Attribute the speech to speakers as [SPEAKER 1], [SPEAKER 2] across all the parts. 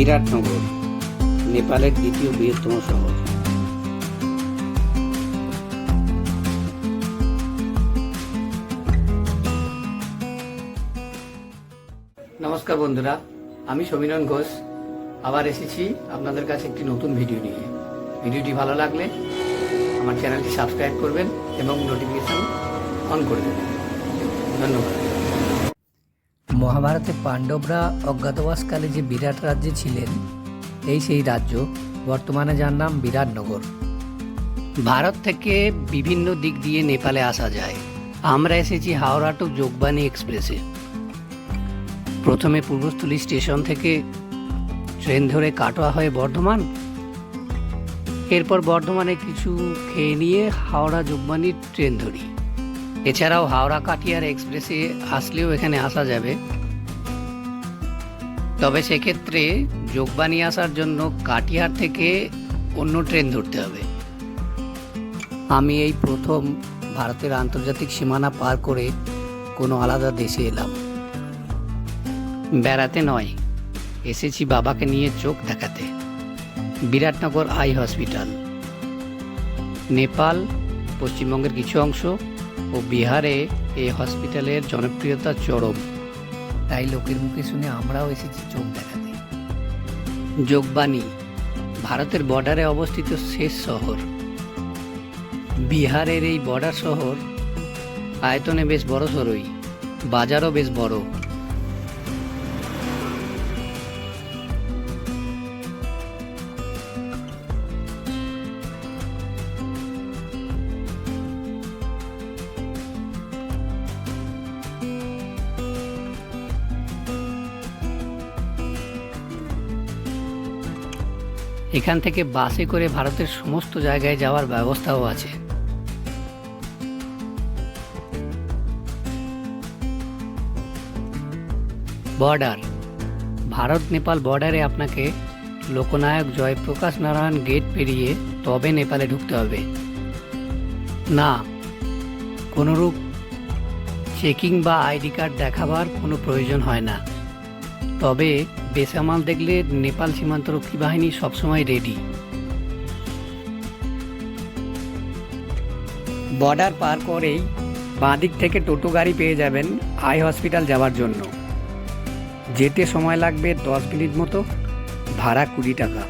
[SPEAKER 1] বিরাটনগর নেপালের দ্বিতীয় বৃহত্তম শহর। নমস্কার বন্ধুরা, আমি সমীরণ ঘোষ। আবার এসেছি আপনাদের কাছে একটি নতুন ভিডিও নিয়ে। ভিডিওটি ভালো লাগলে আমার চ্যানেলটি সাবস্ক্রাইব করবেন এবং নোটিফিকেশন অন করে দেবেন। ধন্যবাদ। মহাভারতে পাণ্ডবরা অজ্ঞাতবাসকালে যে বিরাট রাজ্যে ছিলেন, এই সেই রাজ্য, বর্তমানে যার নাম বিরাটনগর। ভারত থেকে বিভিন্ন দিক দিয়ে নেপালে আসা যায়। আমরা এসেছি হাওড়া টু যোগবানী এক্সপ্রেসে। প্রথমে পূর্বস্থলী স্টেশন থেকে ট্রেন ধরে কাটোয়া হয়ে বর্ধমান। এরপর বর্ধমানে কিছু খেয়ে নিয়ে হাওড়া যোগবাণীর ট্রেন ধরি। এছাড়াও হাওড়া কাটিয়ার এক্সপ্রেসে আসলেও এখানে আসা যাবে। তবে সেক্ষেত্রে যোগবাণী আসার জন্য কাটিয়ার থেকে অন্য ট্রেন ধরতে হবে। আমি এই প্রথম ভারতের আন্তর্জাতিক সীমানা পার করে কোনো আলাদা দেশে এলাম। বেড়াতে নয়, এসেছি বাবাকে নিয়ে চোখ দেখাতে। Biratnagar eye hospital. নেপাল, পশ্চিমবঙ্গের কিছু অংশ ও বিহারে এই হসপিটালের জনপ্রিয়তা চরম। তাই লোকের মুখে শুনে আমরাও এসেছি চোখ দেখাতে। যোগবাণী, ভারতের বর্ডারে অবস্থিত শেষ শহর। বিহারের এই বর্ডার শহর আয়তনে বেশ বড় সরই বাজারও বেশ বড়। এখান থেকে বাসে করে ভারতের সমস্ত জায়গায় যাওয়ার ব্যবস্থাও আছে। বর্ডার। ভারত নেপাল বর্ডারে আপনাকে লোকনায়ক জয়প্রকাশ নারায়ণ গেট পেরিয়ে তবে নেপালে ঢুকতে হবে। না, কোনোরূপ চেকিং বা আইডি কার্ড দেখাবার কোনো প্রয়োজন হয় না। তবে বেসামাল দেখলে নেপাল সীমান্তরক্ষী বাহিনী সবসময় রেডি বর্ডার পার করেই বাঁদিক থেকে টোটো গাড়ি পেয়ে যাবেন আই হসপিটাল যাওয়ার জন্য। যেতে সময় লাগবে দশ মিনিট মতো, ভাড়া কুড়ি টাকা।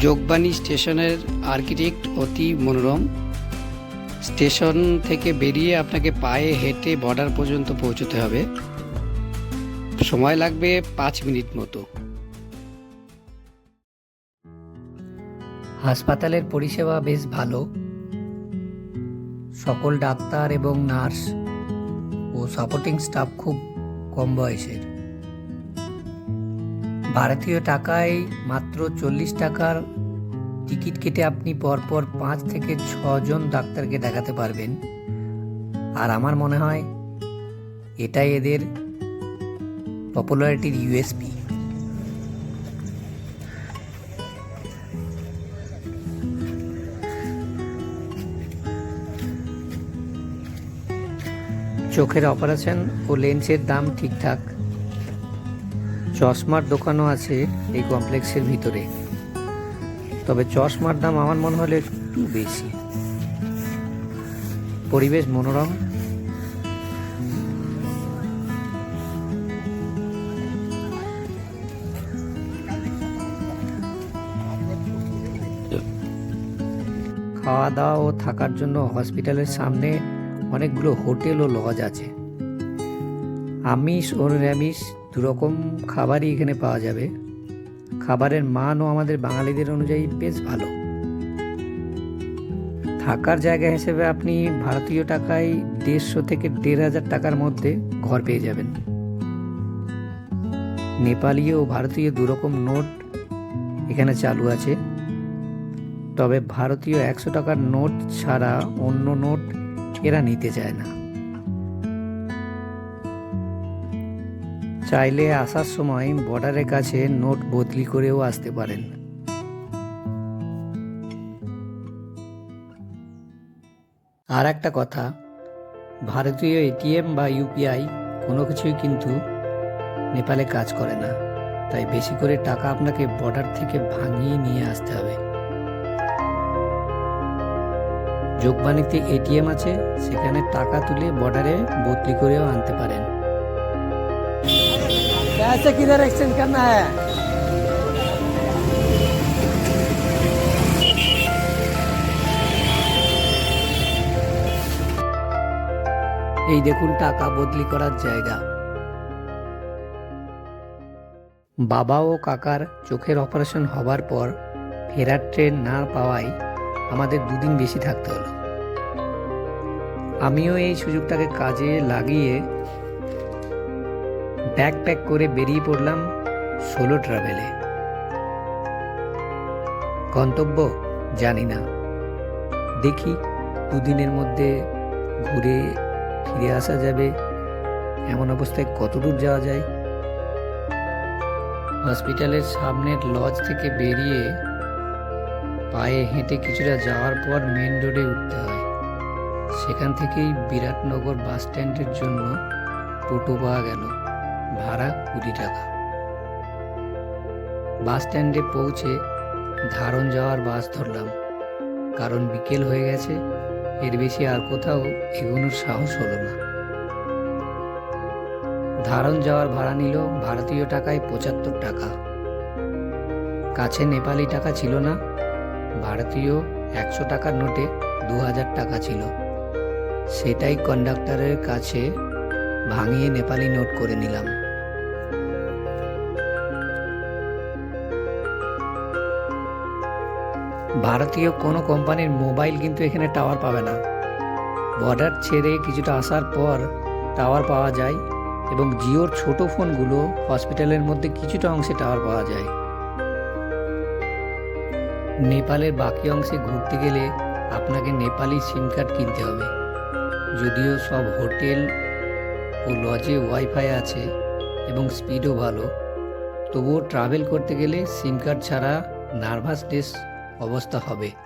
[SPEAKER 1] যোগবাণী স্টেশনের আর্কিটেক্ট অতি মনোরম। স্টেশন থেকে বেরিয়ে আপনাকে পায়ে হেঁটে বর্ডার পর্যন্ত পৌঁছতে হবে। সময় লাগবে পাঁচ মিনিট মতো। হাসপাতালের পরিষেবা বেশ ভালো। সকল ডাক্তার এবং নার্স ও সাপোর্টিং স্টাফ খুব কম বয়সের। ভারতীয় টাকায় মাত্র চল্লিশ টাকার টিকিট কেটে আপনি পরপর পাঁচ থেকে ছজন ডাক্তারকে দেখাতে পারবেন। আর আমার মনে হয় এটাই এদের পপুলারিটির ইউএসপি। চোখের অপারেশন ও লেন্সের দাম ঠিকঠাক। চশমার দোকানও আছে এই কমপ্লেক্সের ভিতরে। তবে চশমার দাম আমার মনে হলো একটু বেশি। পরিবেশ মনোরম। খাওয়া দাওয়া ও থাকার জন্য হসপিটালের সামনে অনেকগুলো হোটেল ও লজ আছে। আমিষ ও নিরামিষ দুরকম খাবারই এখানে পাওয়া যাবে। খাবারের মানও আমাদের বাঙালিদের অনুযায়ী বেশ ভালো। থাকার জায়গা হিসেবে আপনি ভারতীয় টাকায় দেড়শো থেকে দেড় হাজার টাকার মধ্যে ঘর পেয়ে যাবেন। নেপালি ও ভারতীয় দুরকম নোট এখানে চালু আছে। তবে ভারতীয় একশো টাকার নোট ছাড়া অন্য নোট এরা নিতে চায় না। চাইলে আসার সময় বর্ডারের কাছে নোট বদলি করেও আসতে পারেন। আর একটা কথা, ভারতীয় এটিএম বা ইউপিআই কোনো কিছুই কিন্তু নেপালে কাজ করে না। তাই বেশি করে টাকা আপনাকে বর্ডার থেকে ভাঙিয়ে নিয়ে আসতে হবে। যোগবাণীতে এটিএম আছে, সেখানে টাকা তুলে বর্ডারে বদলি করেও আনতে পারেন।
[SPEAKER 2] पैसे किधर एक्सचेंज करना है
[SPEAKER 1] এই দেখুন টাকা বদলি করার জায়গা বাবা ও কাকার চোখের অপারেশন হবার পর ফেরার ট্রেন না পাওয়ায় আমাদের দুদিন বেশি থাকতে হলো আমিও এই সুযোগটাকে কাজে লাগিয়ে ব্যাগ প্যাক করে বেরিয়ে পড়লাম সোলো ট্রাভেলে। গন্তব্য জানি না। দেখি দুদিনের মধ্যে ঘুরে ফিরে আসা যাবে। এমন অবস্থায় কত দূর যাওয়া যায়? হসপিটালের সামনের লজ থেকে বেরিয়ে পায়ে হেঁটে কিছুটা যাওয়ার পর মেন রোডে উঠতে হয়। সেখান থেকেই বিরাটনগর বাস স্ট্যান্ডের জন্য টোটো পাওয়া গেল। ভাড়া কুড়ি টাকা। বাস স্ট্যান্ডে পৌঁছে ধারণ যাওয়ার বাস ধরলাম। কারণ বিকেল হয়ে গেছে, এর বেশি আর কোথাও এগোনোর সাহস হলো না। ধারণ যাওয়ার ভাড়া নিল ভারতীয় টাকায় পঁচাত্তর টাকা। কাছে নেপালি টাকা ছিল না, ভারতীয় একশো টাকার নোটে দু হাজার টাকা ছিল। সেটাই কন্ডাক্টরের কাছে ভাঙিয়ে নেপালি নোট করে নিলাম। ভারতীয় কোনো কোম্পানির মোবাইল কিন্তু এখানে টাওয়ার পাবে না। বর্ডার ছেড়ে কিছুটা আসার পর টাওয়ার পাওয়া যায় এবং জিওর ছোট ফোনগুলো হসপিটালের মধ্যে কিছুটা অংশে টাওয়ার পাওয়া যায়। নেপালের বাকি অংশে ঘুরতে গেলে আপনাকে নেপালি সিম কার্ড কিনতে হবে। যদিও সব হোটেল ও লজে ওয়াইফাই আছে এবং স্পিডও ভালো, তবুও ট্রাভেল করতে গেলে সিম কার্ড ছাড়া নার্ভাসনেস অবস্থা হবে।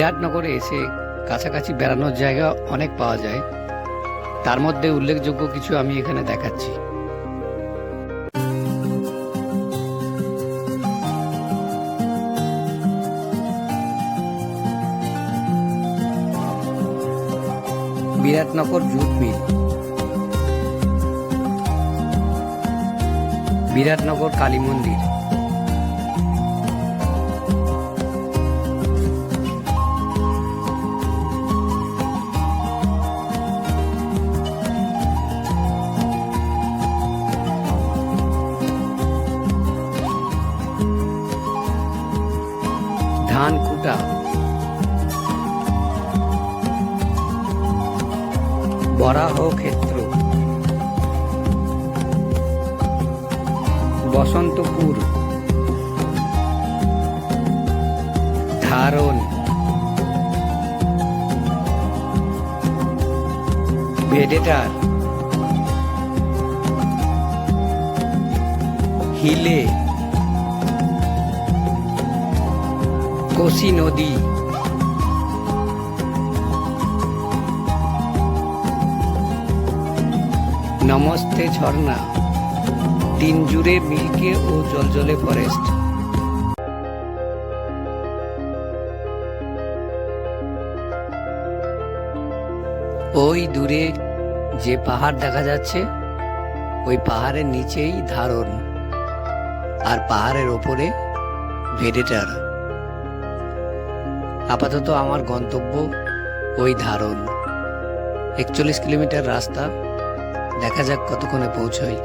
[SPEAKER 1] বিরাটনগরে এসে কাছাকাছি বেড়ানোর জায়গা অনেক পাওয়া যায়। তার মধ্যে উল্লেখযোগ্য কিছু আমি এখানে দেখাচ্ছি। Biratnagar jute mill. Biratnagar Kali মন্দির। ধান কুটা। বরাহ ক্ষেত্র। বসন্তপুর। ধারণ। ভেডেটার। হিলে। কোসি নদী। নমস্তে ঝর্ণা, দিন জুড়ে মিল্কে ও জলজলে ফরেস্ট। ওই দূরে যে পাহাড় দেখা যাচ্ছে, ওই পাহাড়ের নিচেই ধারণ, আর পাহাড়ের ওপরে ভেডেটার। আপাতত আমার গন্তব্য ওই ধারণ। একচল্লিশ কিলোমিটার রাস্তা। দেখা যাক কতক্ষণে পৌঁছই।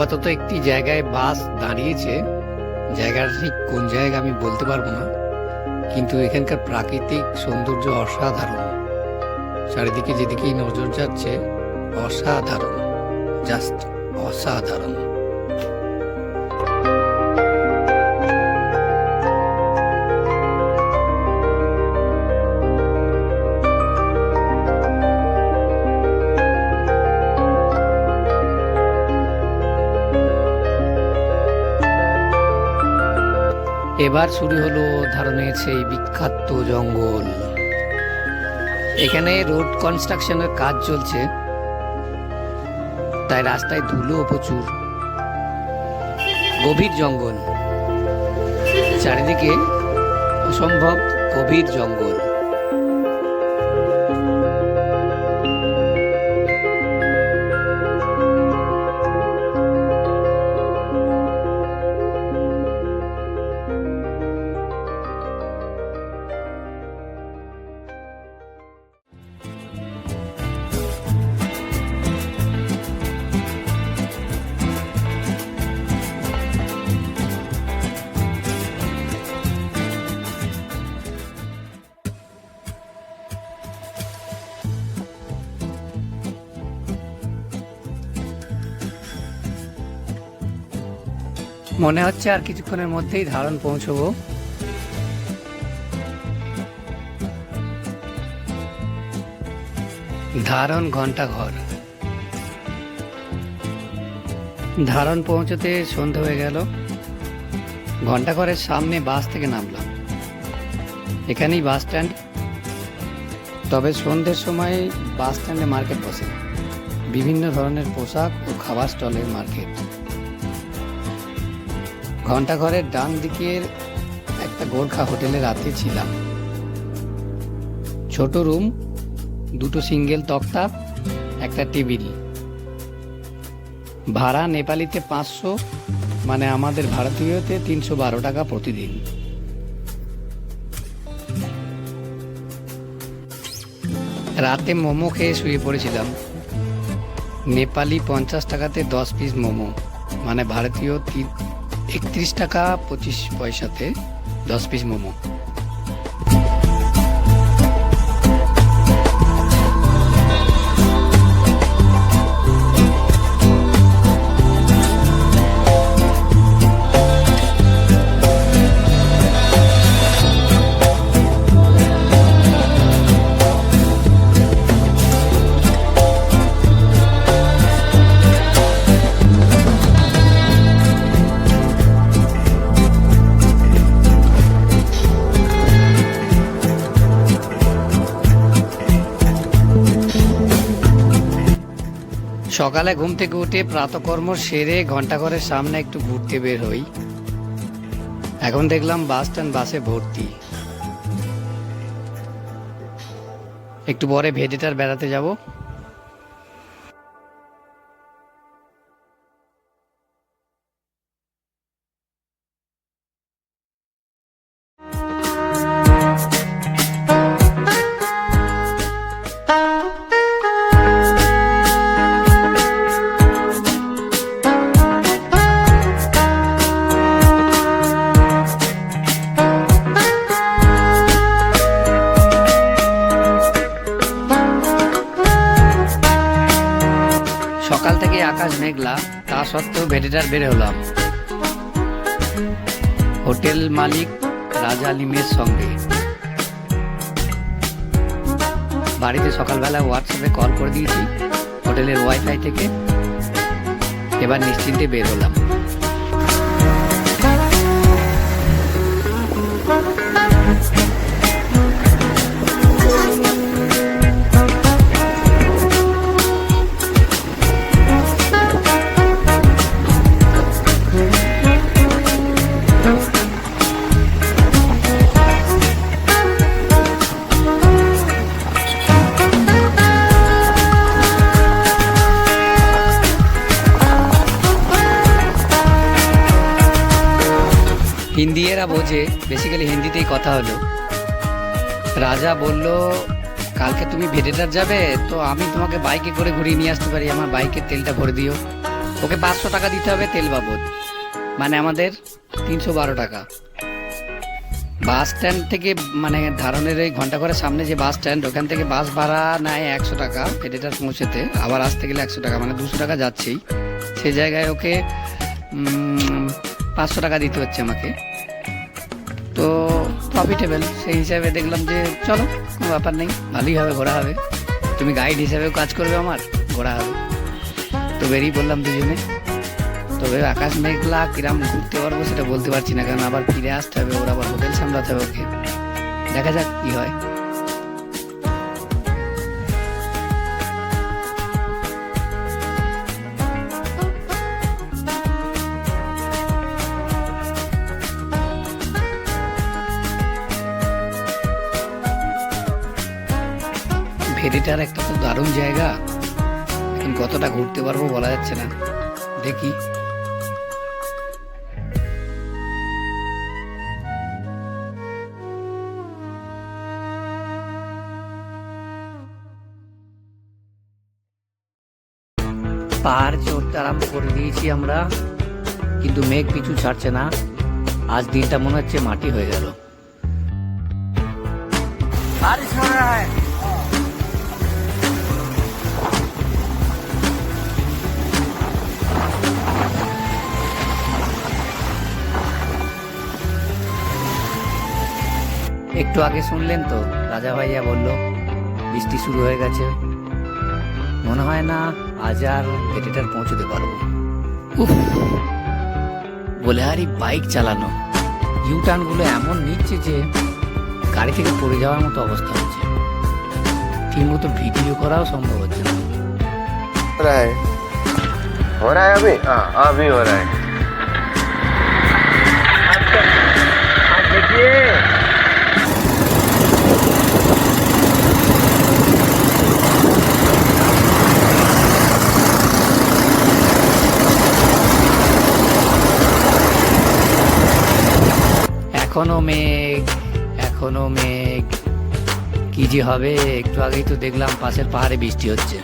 [SPEAKER 1] আপাতত একটি জায়গায় বাস দাঁড়িয়েছে। জায়গাটা ঠিক কোন জায়গা আমি বলতে পারব না। কিন্তু এখানকার প্রাকৃতিক সৌন্দর্য অসাধারণ। চারিদিকে যেদিকেই নজর যাচ্ছে, অসাধারণ। জাস্ট অসাধারণ। এবার শুরু হলো ধারণের সেই বিখ্যাত জঙ্গল। এখানে রোড কনস্ট্রাকশনের কাজ চলছে। তাই রাস্তায় ধুলো প্রচুর। গভীর জঙ্গল। চারিদিকে অসম্ভব গভীর জঙ্গল। মনে হচ্ছে আর কিছুক্ষণের মধ্যেই ধারণ পৌঁছবো। ধারণ ঘণ্টা ঘর। ধারণ পৌঁছতে সন্ধে হয়ে গেল। ঘন্টাঘরের সামনে বাস থেকে নামলাম। এখানেই বাস স্ট্যান্ড। তবে সন্ধ্যের সময় বাস স্ট্যান্ডে মার্কেট বসে। বিভিন্ন ধরনের পোশাক ও খাবার স্টলের মার্কেট। ঘন্টাঘরের ডান দিকের একটা গোর্খা হোটেলে রাতে ছিলাম। ছোট রুম, দুটো সিঙ্গেল তক্তা, একটা টেবিল। ভাড়া নেপালিতে পাঁচশো মানে আমাদের ভারতীয়তে তিনশো বারো টাকা প্রতিদিন। রাতে মোমো খেয়ে শুয়ে পড়েছিলাম। নেপালি পঞ্চাশ টাকাতে দশ পিস মোমো মানে ভারতীয় একত্রিশ টাকা পঁচিশ পয়সাতে দশ পিস মোমো। সকালে ঘুম থেকে উঠে প্রাতকর্ম সেরে ঘণ্টা ঘন্টাঘরের সামনে একটু ঘুরতে বের হই। এখন দেখলাম বাস স্ট্যান্ড বাসে ভর্তি। একটু পরে ভেজেটার বেড়াতে যাব। সত্ত্বেও বের হলাম। হোটেল মালিক রাজা লিমের সঙ্গে। বাড়িতে সকালবেলা হোয়াটসঅ্যাপে কল করে দিয়েছি, হোটেলের ওয়াইফাই থেকে। এবার নিশ্চিন্তে বের হলাম। এরা বোঝে বেসিক্যালি হিন্দিতেই কথা হলো। রাজা বলল, কালকে তুমি ভেটেটার যাবে, তো আমি তোমাকে বাইকে করে ঘুরিয়ে নিয়ে আসতে পারি। আমার বাইকের তেলটা ভরে দিও। ওকে পাঁচশো টাকা দিতে হবে তেল বাবদ। মানে আমাদের তিনশো বারো টাকা। বাস স্ট্যান্ড থেকে মানে ধারণের ওই ঘণ্টা করে সামনে যে বাস স্ট্যান্ড, ওখান থেকে বাস ভাড়া নেয় একশো টাকা ফেরিটার পৌঁছেতে। আবার আসতে গেলে একশো টাকা মানে দুশো টাকা যাচ্ছেই। সে জায়গায় ওকে পাঁচশো টাকা দিতে হচ্ছে আমাকে। তো প্রফিটেবল সেই হিসাবে দেখলাম যে চলো, কোনো ব্যাপার নেই, ভালোই হবে, ঘোরা হবে। তুমি গাইড হিসাবেও কাজ করবে আমার, ঘোরা হবে। তো বেরিয়ে পড়লাম দুজনে। তবে আকাশ মেঘলা, কিরাম ঘুরতে পারব সেটা বলতে পারছি না, কারণ আবার ফিরে আসতে হবে, ওর আবার হোটেল সামলাতে হবে ওকে। দেখা যাক কী হয়। এডিটার একটা তো দারুণ জায়গা। এখন কতটা ঘুরতে পারব বলা যাচ্ছে না। দেখি। পাহাড় চড়তে আরম্ভ করে দিয়েছি আমরা, কিন্তু মেঘ কিছু ছাড়ছে না। আজ দিনটা মনে হচ্ছে মাটি হয়ে গেল।
[SPEAKER 2] বারিশ হয়ে।
[SPEAKER 1] একটু আগে শুনলেন তো রাজা ভাইয়া বলল বৃষ্টি শুরু হয়ে গেছে মনে হয় না আজ আর ভেটেটার পৌঁছতে পারবো উফ বলে আর এই বাইক চালানো ইউটার্নগুলো এমন নিচ্ছে যে গাড়ি থেকে পড়ে যাওয়ার মতো অবস্থা হচ্ছে ঠিক মতো ভিডিও করাও সম্ভব হচ্ছে না
[SPEAKER 3] हो रहा है हो रहा है अभी हाँ अभी हो रहा है
[SPEAKER 1] যে হবে একটু আগেই তো দেখলাম পাশের পাহাড়ে বৃষ্টি হচ্ছে।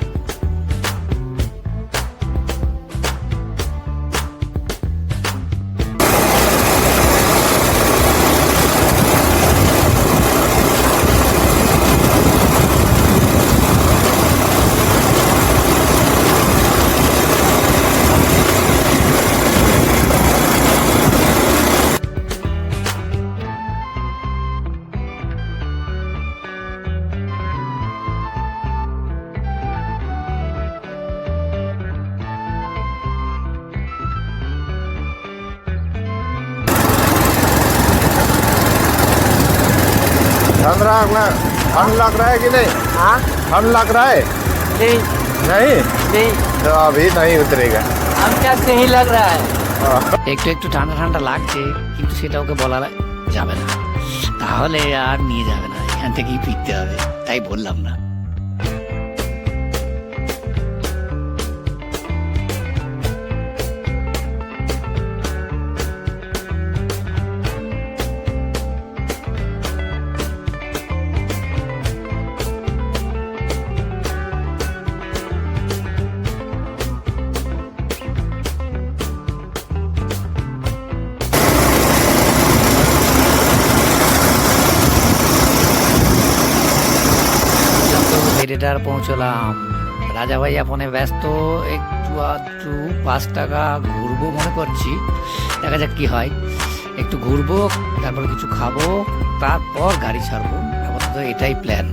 [SPEAKER 3] ठंड रहा ठंड लग रहा है कि नहीं
[SPEAKER 2] हाँ
[SPEAKER 3] ठंड लग रहा है
[SPEAKER 2] नहीं
[SPEAKER 3] नहीं
[SPEAKER 2] नहीं
[SPEAKER 3] तो अभी नहीं उतरेगा
[SPEAKER 2] हम क्या सही लग रहा है
[SPEAKER 1] একটু একটু ঠান্ডা ঠান্ডা লাগছে কিন্তু সেটা ওকে বলা যাবে না তাহলে আর নিয়ে যাবে না এখান থেকেই ফিরতে হবে তাই বললাম না ভেড়েটার রাজা ভাইয়া ফোনে ব্যস্ত, একটু আধটু পাঁচ টাকা ঘুরবো মনে করছি। দেখা যাক কি হয়। একটু ঘুরবো, তারপর কিছু খাব, তারপর গাড়ি ছাড়বো। আপাতত এটাই প্ল্যান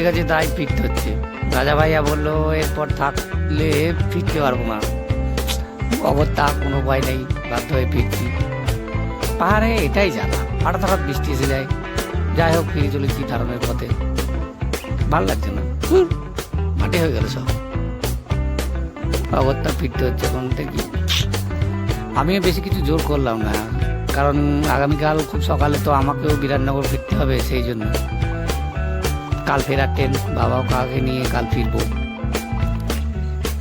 [SPEAKER 1] এসে গেছে তাই ফিরতে হচ্ছে। রাজা ভাইয়া বলল, এরপর থাকলে ফিরতে পারব না। অগত্যা কোনো উপায় নেই, বাধ্য হয়ে ফিরছি। পাহাড়ে এটাই জানা, হঠাৎ হঠাৎ বৃষ্টি এসে যায়। যাই হোক, ফিরে চলেছি ধারণের পথে। ভালো লাগছে না। মাটি হয়ে গেল সব। অগত্যা ফিরতে হচ্ছে এখন থেকে। আমিও বেশি কিছু জোর করলাম না, কারণ আগামীকাল খুব সকালে তো আমাকেও বিরাটনগর ফিরতে হবে, সেই জন্য। কাল ফেরার ট্রেন, বাবাও কাকে নিয়ে কাল ফিরবো।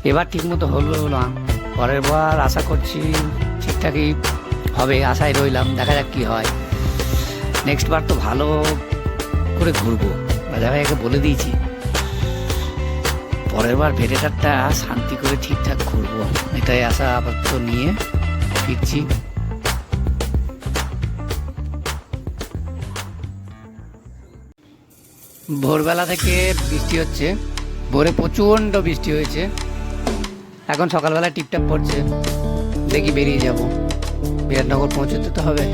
[SPEAKER 1] এবার ঠিক মতো হলো না। পরের বার আশা করছি ঠিকঠাকই হবে, আশায় রইলাম, দেখা যাক কি হয়। নেক্সট বার তো ভালো করে ঘুরবো রাজা ভাইয়াকে বলে দিয়েছি। পরের বার ভেটেটারটা শান্তি করে ঠিকঠাক ঘুরবো, এটাই আশা আপাতত নিয়ে ফিরছি। ভোরবেলা থেকে বৃষ্টি হচ্ছে। ভোরে প্রচণ্ড বৃষ্টি হয়েছে। এখন সকালবেলা টিপটাপ পড়ছে। দেখি বেরিয়ে যাব। বিরাটনগর পৌঁছতে তো হবে।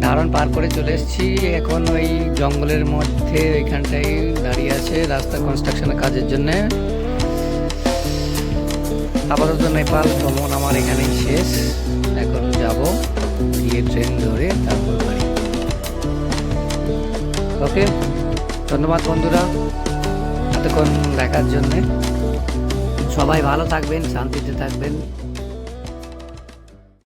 [SPEAKER 1] ধারণ পার করে চলে এসেছি। এখন ওই জঙ্গলের মধ্যে ওইখানটায় দাঁড়িয়ে আছে রাস্তা কনস্ট্রাকশনের কাজের জন্যে। আপাতত নেপাল ভ্রমণ আমার এখানেই শেষ। এখন যাব গিয়ে ট্রেন ধরে তারপর বাড়ি। ওকে ধন্যবাদ বন্ধুরা। এতক্ষণ দেখার জন্যে সবাই ভালো থাকবেন শান্তিতে থাকবেন।